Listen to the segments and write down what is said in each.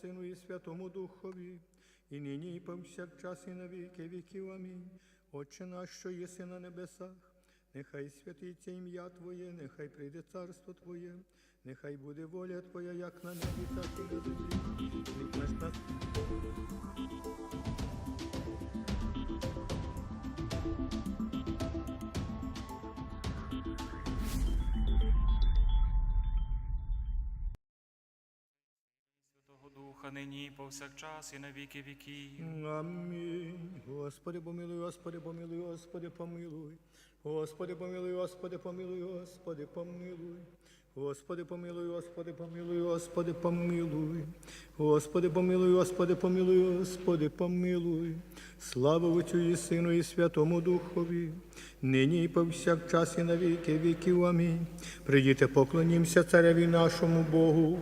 Сину, і Святому Духові, і нині, і повсякчас, і на віки віків. Амінь. Отче наш, що єси на небесах, нехай святиться ім'я Твоє, нехай прийде царство Твоє, нехай буде воля Твоя, як на небі, так і на землі. Духа, нині повсякчас, і на віки віків. Амінь. Господи, помилуй, Господи, помилуй, Господи, помилуй. Господи, помилуй, Господи, помилуй, Господи, помилуй. Господи, помилуй, Господи, помилуй, Господи, помилуй. Господи, помилуй, Господи, помилуй, Господи, помилуй. Слава Отцю Сину і Святому Духові, нині і повсякчас і на віки віків. Амінь. Прийдіте, поклонімося цареві нашому Богу.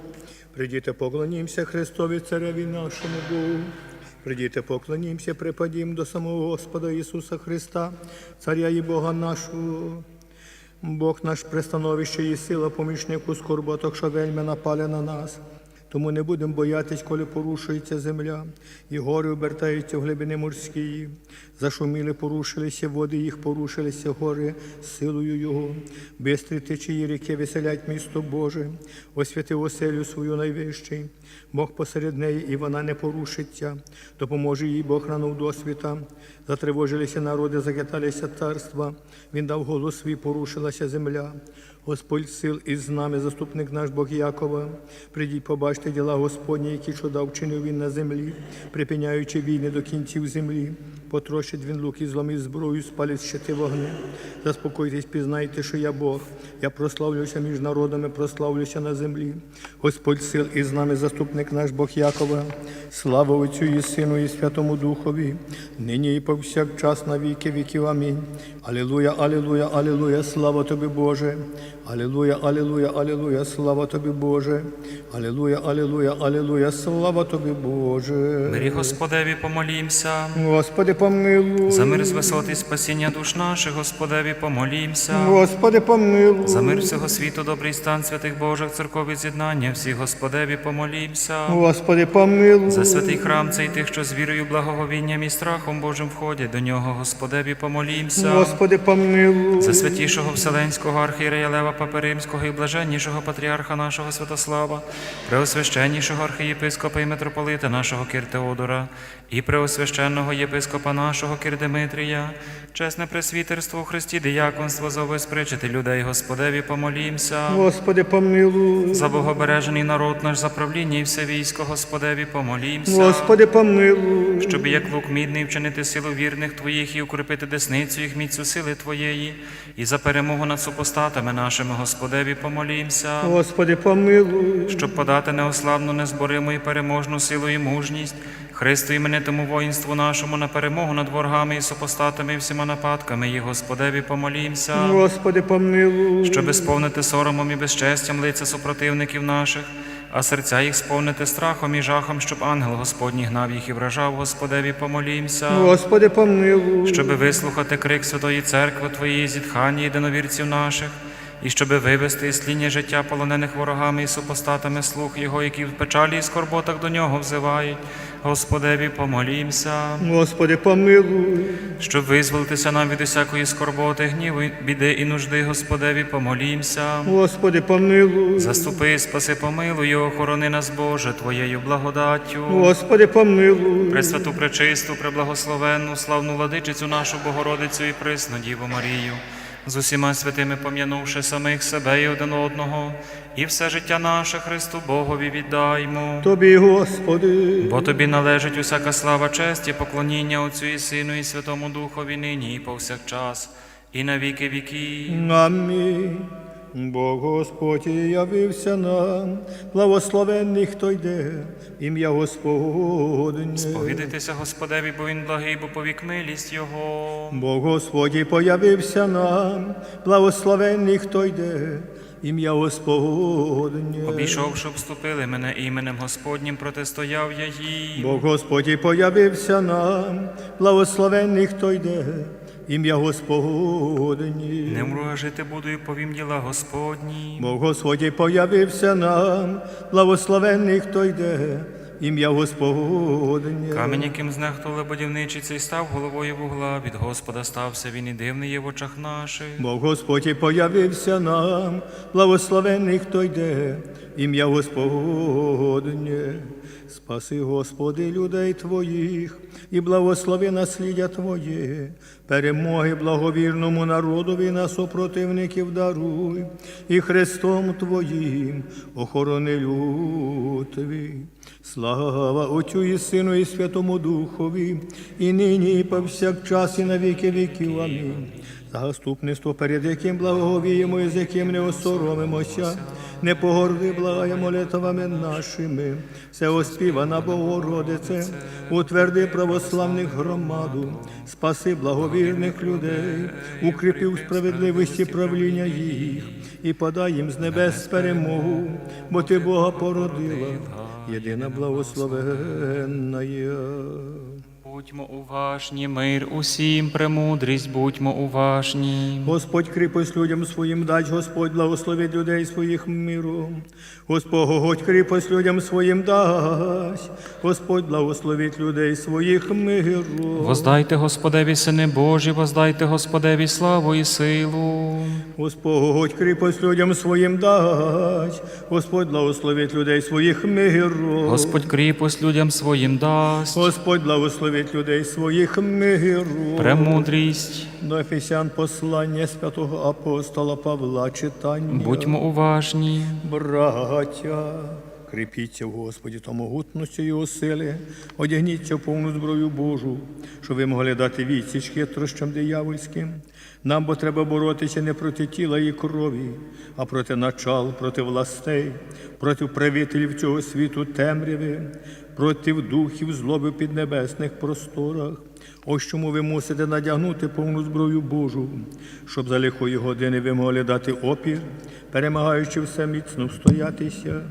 Прийдіте, поклонімося Христові Цареві нашому Богу. Прийдіте, поклонімося, припадім до самого Господа Ісуса Христа, Царя і Бога нашого. Бог наш пристановище і сила, помічнику скорботок, що вельми напали на нас. Тому не будемо боятись, коли порушується земля, і гори обертаються в глибини морські. Зашуміли, порушилися води, їх порушилися гори силою Його. Бистрі течії ріки веселять місто Боже, освятив оселю свою найвищий. Бог посеред неї, і вона не порушиться. Допоможе їй Бог ранув досвіта. Затривожилися народи, закиталися царства. Він дав голос свій, порушилася земля. Господь сил із нами, заступник наш Бог Якова. Придіть, побачте діла Господні, які чуда вчинив він на землі, припиняючи війни до кінців землі. Потрощить він лук і зломить зброю, спалить щити вогни. Заспокойтесь, пізнайте, що я Бог. Я прославлюся між народами, прославлюся на землі. Господь сил із нами, заступник наш Бог Якова. Слава Отцю і Сину, і Святому Духові, нині і повсякчас на віки віків. Амінь. Алілуя, алілуя, алілуя, слава тобі, Боже. Алілуя, алілуя, алілуя, слава тобі, Боже. Алілуя, алілуя, алілуя, слава тобі, Боже. Мирі Господеві помолімся. Господи, помилуй. За мир з висоти спасіння душ наших, Господеві помолімся. Господи, помилуй. За мир всього світу, добрий стан святих Божих церков з'єднання, всіх Господеві помолімся. Господи, помилуй. За святий храм цей тих, що з вірою, благоговінням і страхом Божим входять до нього, Господеві помолімся. Господи, помилуй. За святішого Вселенського архієрея Лева Папи Римського і блаженнішого патріарха нашого Святослава, преосвященнішого архієпископа і митрополита нашого Кир Теодора, і преосвященного єпископа нашого Кирдимитрія, чесне пресвітерство у Христі, дияконство за людей, Господеві помолімся. Господи, помилуй. За богобережений народ наш, за правління і все військо, Господеві помолімся. Господи, помилуй. Щоб як лук мідний вчинити силу вірних Твоїх і укріпити десницю їх міцю сили Твоєї, і за перемогу над супостатами нашими, Господеві, помолімся, Господи, помилуй. щоб подати неославну, незбориму і переможну силу і мужність, Христу іменитому воїнству нашому на перемогу над ворогами і супостатами і всіма нападками, і Господеві помолімся, Господи, помилуй. щоб сповнити соромом і безчестям лиця супротивників наших. А серця їх сповнити страхом і жахом, щоб ангел Господній гнав їх і вражав, Господеві помолімся. Господи, помилуй. щоби вислухати крик Святої Церкви Твоєї зітхання єдиновірців наших, і щоби вивести із тління життя полонених ворогами і супостатами слух Його, які в печалі і скорботах до нього взивають. Господеві, помолімся, Господи, помилуй. щоб визволитися нам від усякої скорботи, гніву, біди і нужди, Господеві, помолімся. Господи, помилуй. Заступи, спаси, помилуй, і охорони нас, Боже, Твоєю благодаттю. Господи, помилуй. Пресвяту, пречисту, преблагословенну, славну владичицю нашу Богородицю і присну Діву Марію, з усіма святими пом'янувши самих себе і один одного, і все життя наше Христу Богові віддаймо. Тобі, Господи. Бо тобі належить усяка слава, честь і поклоніння Отцю і Сину, і Святому Духові нині і повсякчас, і на віки віків. Амінь. Бог Господь явився нам, благословенний, хто йде, ім'я Господнє. Повідайтеся Господеві, бо Він благий, бо повік милість Його. Бог Господь появився нам, благословенний, хто йде, ім'я Господнє. Обійшов, щоб вступили мене іменем Господнім, протистояв я їм. Бог Господь появився нам, благословенний, хто йде, ім'я Господні. Не вмру, а жити буду і повім діла Господні. Бо Господь появився нам, благословенний, хто йде, ім'я Господнє. Камінь, яким знехтували будівничі, цей став головою вугла. Від Господа стався він і дивний є в очах наших. Бо Господь і появився нам, благословений, хто йде, ім'я Господнє. Спаси, Господи, людей Твоїх, і благослови насліддя Твоє, перемоги благовірному народові на супротивників даруй, і Христом Твоїм охорони люд Твій. Слава Отцю і Сину, і Святому Духові, і нині, і повсякчас, і на віки віків. Амінь. Заступництво, перед яким благовіємо і з яким не осоромимося, не погорди, благає молитвами нашими, все оспівана Богородице, утверди православних громаду, спаси благовірних людей, укріпи у справедливості правління їх і подай їм з небес перемогу, бо ти Бога породила, єдина благословенна. Будьмо уважні, мир усім, премудрість, будьмо уважні. Господь кріпость людям своїм дасть, Господь благословить людей своїх миром. Господь кріпость людям своїм дасть, Господь благословить людей своїх миром. Воздайте Господеві, сини Божі, воздайте Господеві славу і силу. Господь кріпость людям своїм дасть, Господь благословить людей своїх миром. Господь кріпость людям своїм дасть. Господь благословить людей своїх миру. Премудрість, До Ефесян послання святого апостола Павла читання. будьмо уважні. Браття, кріпіться в Господі та могутності його сили, одягніться в повну зброю Божу, щоб ви могли дати відсіч хитрощам диявольським. Нам бо треба боротися не проти тіла і крові, а проти начал, проти властей, проти правителів цього світу темряви, проти духів злоби в піднебесних просторах. Ось чому ви мусите надягнути повну зброю Божу, щоб за лихої години ви могли дати опір, перемагаючи все міцно встоятися.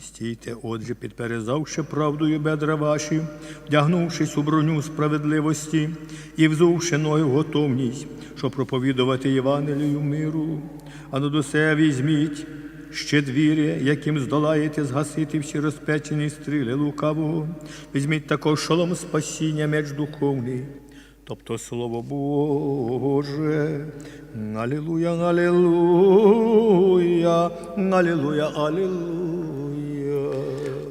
Стійте, отже, підперезавши правдою бедра ваші, вдягнувшись у броню справедливості і взувши ноги в готовність, щоб проповідувати Євангелію миру. А над усе візьміть щедвір'я, яким здолаєте згасити всі розпечені стріли лукавого. Візьміть також шолом спасіння, меч духовний, тобто Слово Боже. Алілуя, алілуя, алілуя, алілуя.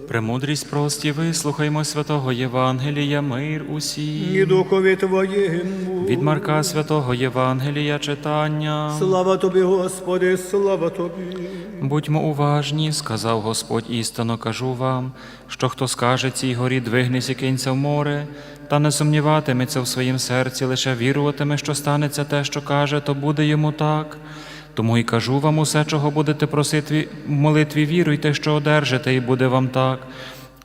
Премудрість прості, вислухаймо святого Євангелія, мир усім. І духові Твоєму. Від Марка святого Євангелія читання. Слава Тобі, Господи, слава Тобі. Будьмо уважні, сказав Господь істинно кажу вам, що хто скаже цій горі, двигнись і кинься в море, та не сумніватиметься в своїм серці, лише віруватиме, що станеться те, що каже, то буде йому так. Тому й кажу вам усе, чого будете просити в молитві, віруйте, що одержите, і буде вам так.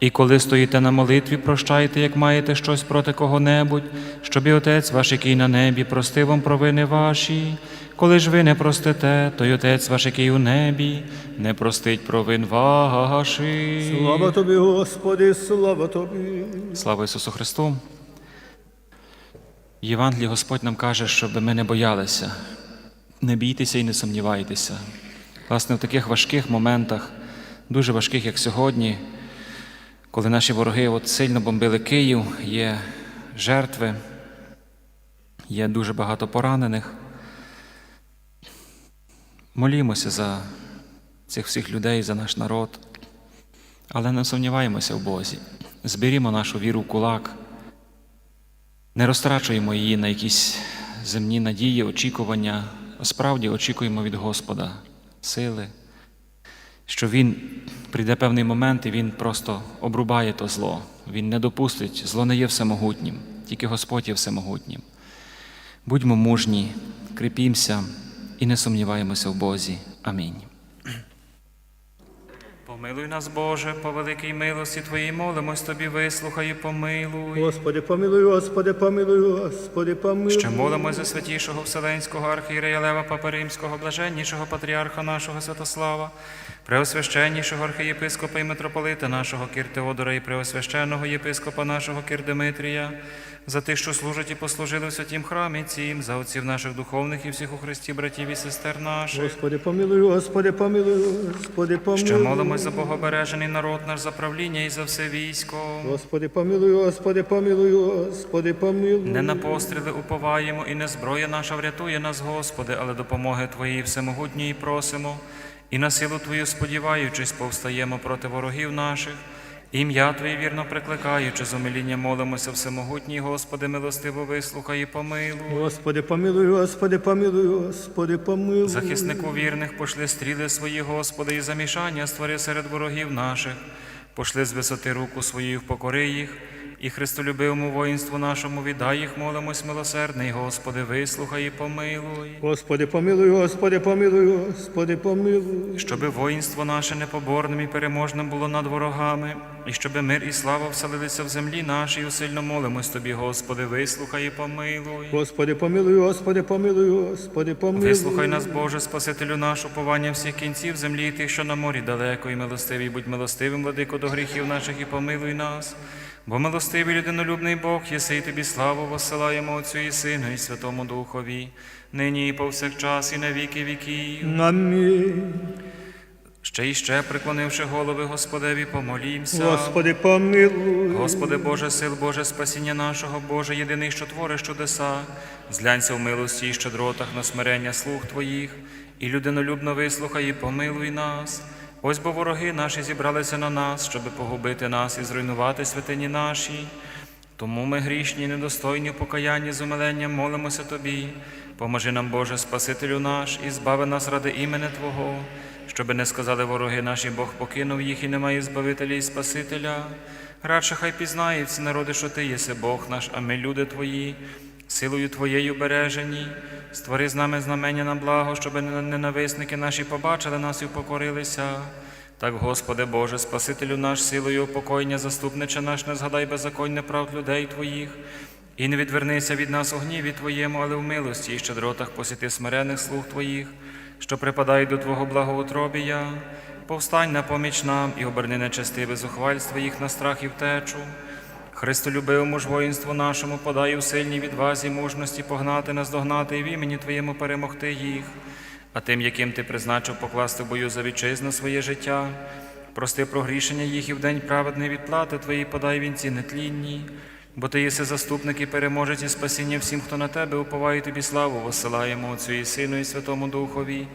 І коли стоїте на молитві, прощайте, як маєте щось проти кого-небудь, щоб і Отець ваш, який на небі, простив вам провини ваші. Коли ж ви не простите, то й Отець ваш, який у небі, не простить провин ваших. Слава Тобі, Господи, слава Тобі. Слава Ісусу Христу! В Євангелії Господь нам каже, щоб ми не боялися, не бійтеся і не сумнівайтеся. Власне, в таких важких моментах, дуже важких, як сьогодні, коли наші вороги от сильно бомбили Київ, є жертви, є дуже багато поранених. Молімося за цих всіх людей, за наш народ, але не сумніваємося в Бозі. Зберімо нашу віру в кулак, не розтрачуємо її на якісь земні надії, очікування, справді очікуємо від Господа сили, що Він прийде певний момент і Він просто обрубає то зло. Він не допустить, зло не є всемогутнім, тільки Господь є всемогутнім. Будьмо мужні, кріпімося і не сумніваємося в Бозі. Амінь. Помилуй нас, Боже, по великій милості Твоїй молимось Тобі, вислухай і помилуй. Господи, помилуй, Господи, помилуй, Господи, помилуй. Ще молимось за святішого Вселенського архієрея Лева Папи Римського, блаженнішого патріарха нашого Святослава, преосвященнішого архієпископа і митрополита нашого Кир Теодора і преосвященного єпископа нашого Кир Димитрія, за тих, що служать і послужили в святім храмі цім, за отців наших духовних і всіх у Христі братів і сестер наших. Господи, помилуй, Господи, помилуй, Господи, помилуй. Ще молимось за богобережений народ наш, за правління і за все військо. Господи, помилуй, Господи, помилуй, Господи, помилуй. Не на постріли уповаємо, і не зброя наша врятує нас, Господи, але допомоги Твоєї всемогутньої просимо, і на силу Твою сподіваючись, повстаємо проти ворогів наших. Ім'я Твоє вірно прикликаючи, з умиління молимося всемогутній, Господи, милостиво вислухай і помилуй. Господи, помилуй, Господи, помилуй, Господи, помилуй. Захиснику вірних пошли стріли свої, Господи, і замішання створи серед ворогів наших. Пошли з висоти руку свою, впокори їх, і Христолюбивому воїнству нашому віддай їх, молимось, милосердний, Господи, вислухай і помилуй. Господи, помилуй, Господи, помилуй, Господи, помилуй. Щоби воїнство наше непоборним і переможним було над ворогами, і щоби мир і слава вселилися в землі нашій, усильно молимось Тобі, Господи, вислухай і помилуй. Господи, помилуй, Господи, помилуй, Господи, помилуй. Вислухай нас, Боже, Спасителю наш, уповання всіх кінців землі і тих, що на морі далеко, і милостивий, будь милостивим, владико, до гріхів наших, і помилуй нас. Бо милостивий людинолюбний Бог, єси, і тобі славу воссилаємо Отцю і Сину, і Святому Духові, нині і повсякчас, і на віки віків. Амінь. Ще і ще, преклонивши голови Господеві, помолімся. Господи, помилуй. Господи Боже, сил Боже, спасіння нашого, Боже, єдиний, що твориш чудеса, зглянься в милості і щедротах на смирення слуг Твоїх, і людинолюбно вислухай і помилуй нас. Ось бо вороги наші зібралися на нас, щоби погубити нас і зруйнувати святині наші. Тому ми грішні, і недостойні в покаянні з умиленням молимося Тобі. Поможи нам, Боже, Спасителю наш, і збави нас ради імени Твого, щоби не сказали вороги наші, Бог покинув їх і немає Збавителя і Спасителя. Радше хай пізнає всі народи, що Ти єси Бог наш, а ми люди Твої, силою Твоєю бережені. Створи з нами знамення на благо, щоби ненависники наші побачили нас і упокорилися. Так, Господи Боже, Спасителю наш, силою упокоєння, заступниче наш, не згадай беззаконня прав людей Твоїх, і не відвернися від нас у гніві Твоєму, але в милості і щедротах посіти смирених слуг Твоїх, що припадають до Твого благоутробія. Повстань на поміч нам і оберни нечестиве зухвальство їх на страх і втечу. Христолюбивому ж воїнству нашому подай у сильній відвазі мужності погнати, наздогнати і в імені Твоєму перемогти їх, а тим, яким ти призначив покласти в бою за вітчизну своє життя, прости прогрішення їх і в день праведної відплати Твої подай вінці нетлінні, бо Ти єси заступник і переможець і спасіння всім, хто на тебе уповає тобі славу, посилаємо Отцю і Сину, і Святому Духові,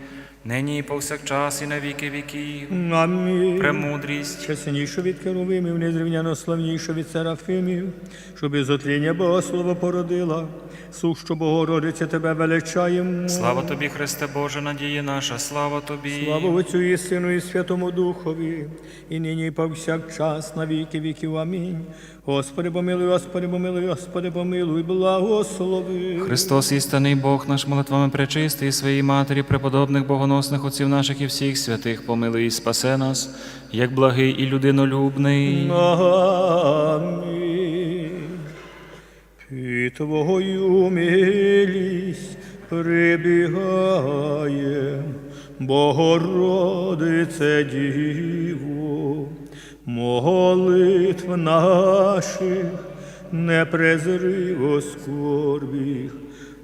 нині і повсякчас, і на віки віків. Амінь. Премудрість. Чесніше від керувимів, незрівняно славніше від серафимів, щоб із отління Богослова породила, сущу Богородице тебе величаємо. Слава тобі, Христе Боже, надія наша, слава тобі. Слава Отцю і Сину і Святому Духові, і нині і повсякчас на віки віків. Амінь. Господи, помилуй, Господи, помилуй, Господи, помилуй, благослови. Христос, істинний Бог наш молитвами пречистий, своїй матері, преподобних богоносних отців наших і всіх святих, помилуй і спасе нас, як благий і людинолюбний. Амінь. Під Твою милість прибігає, Богородице Діво, молитв наших не презри скорбіх,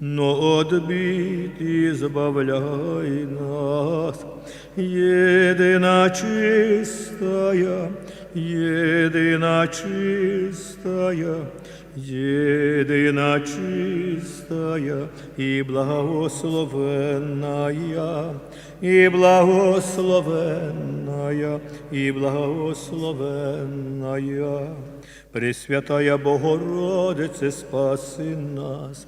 но от бід і збавляй нас. Єдина чистая, єдина чистая, єдина чистая і благословенная, і благословенная, і благословенная. Пресвятая Богородице, спаси нас.